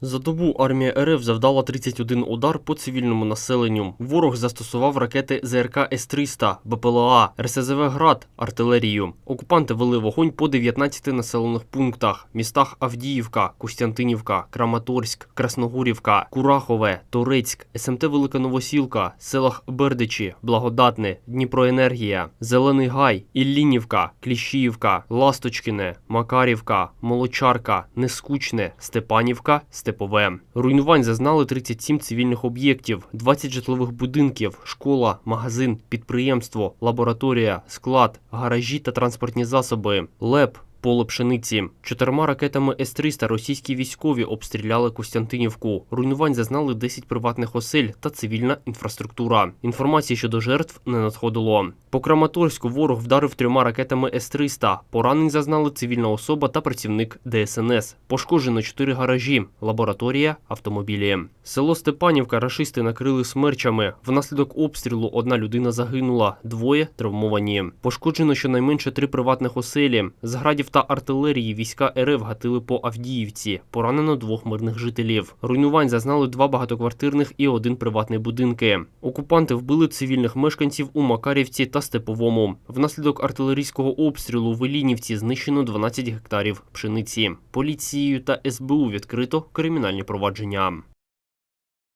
За добу армія РФ завдала 31 удар по цивільному населенню. Ворог застосував ракети ЗРК С-300, БПЛА, РСЗВ «Град», артилерію. Окупанти вели вогонь по 19 населених пунктах – містах Авдіївка, Костянтинівка, Краматорськ, Красногорівка, Курахове, Торецьк, СМТ Велика Новосілка, селах Бердичі, Благодатне, Дніпроенергія, Зелений Гай, Іллінівка, Кліщіївка, Ласточкине, Макарівка, Молочарка, Нескучне, Степанівка, Степове. Руйнувань зазнали 37 цивільних об'єктів, 20 житлових будинків, школа, магазин, підприємство, лабораторія, склад, гаражі та транспортні засоби, ЛЕП, поле пшениці. Чотирма ракетами С-300 російські військові обстріляли Костянтинівку. Руйнувань зазнали 10 приватних осель та цивільна інфраструктура. Інформації щодо жертв не надходило. По Краматорську ворог вдарив трьома ракетами С-300. Поранень зазнали цивільна особа та працівник ДСНС. Пошкоджено чотири гаражі, лабораторія, автомобілі. Село Степанівка рашисти накрили смерчами. Внаслідок обстрілу одна людина загинула, двоє травмовані. Пошкоджено щонайменше три приватних оселі. З градів та артилерії війська РФ гатили по Авдіївці. Поранено двох мирних жителів. Руйнувань зазнали два багатоквартирних і один приватний будинки. Окупанти вбили цивільних мешканців у Макарівці та Степовому. Внаслідок артилерійського обстрілу в Елінівці знищено 12 гектарів пшениці. Поліцією та СБУ відкрито кримінальні провадження.